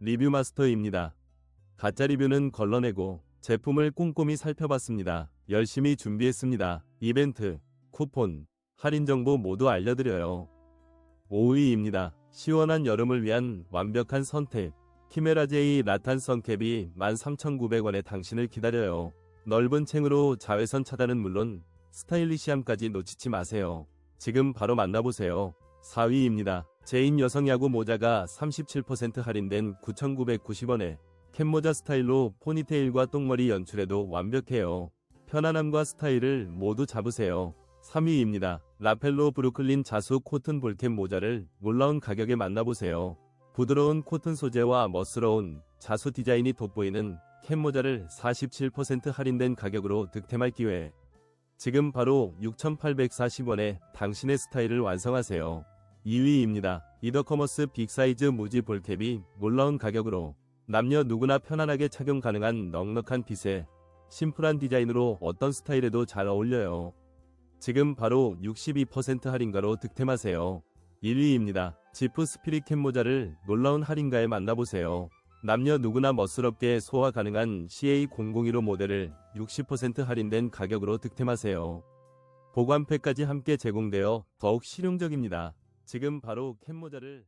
리뷰 마스터입니다. 가짜 리뷰는 걸러내고 제품을 꼼꼼히 살펴봤습니다. 열심히 준비했습니다. 이벤트, 쿠폰, 할인 정보 모두 알려드려요. 5위입니다. 시원한 여름을 위한 완벽한 선택. 키메라 제이 라탄 선캡이 13,900원에 당신을 기다려요. 넓은 챙으로 자외선 차단은 물론 스타일리시함까지 놓치지 마세요. 지금 바로 만나보세요. 4위입니다. 제인 여성 야구 모자가 37% 할인된 9,990원에 캡모자 스타일로 포니테일과 똥머리 연출에도 완벽해요. 편안함과 스타일을 모두 잡으세요. 3위입니다. 라펠로 브루클린 자수 코튼 볼캡 모자를 놀라운 가격에 만나보세요. 부드러운 코튼 소재와 멋스러운 자수 디자인이 돋보이는 캡 모자를 47% 할인된 가격으로 득템할 기회. 지금 바로 6,840원에 당신의 스타일을 완성하세요. 2위입니다. 이더커머스 빅사이즈 무지 볼캡이 놀라운 가격으로 남녀 누구나 편안하게 착용 가능한 넉넉한 핏에 심플한 디자인으로 어떤 스타일에도 잘 어울려요. 지금 바로 62% 할인가로 득템하세요. 1위입니다. 지프 스피릿 캡 모자를 놀라운 할인가에 만나보세요. 남녀 누구나 멋스럽게 소화 가능한 CA001호 모델을 60% 할인된 가격으로 득템하세요. 보관팩까지 함께 제공되어 더욱 실용적입니다. 지금 바로 캡 모자를